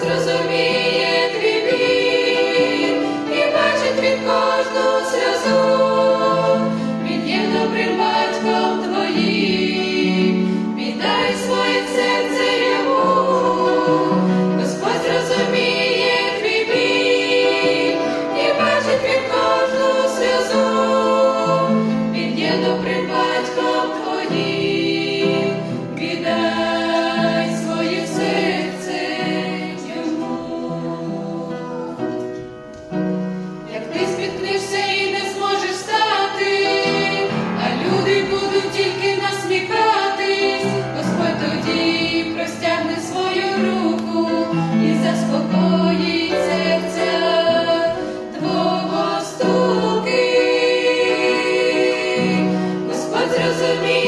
зрозуміє твій і бачить від кожну сльозу, він є добрим батьком твоїм, віддай своє серце йому, Господь зрозуміє твій і бачить від кожну сльозу, він є добрим батьком твоїм. спіткнешся і не зможеш стати, а люди будуть тільки насміхатись, Господь тоді простягне свою руку і заспокоїть серця твого стуки, Господь зрозуміє.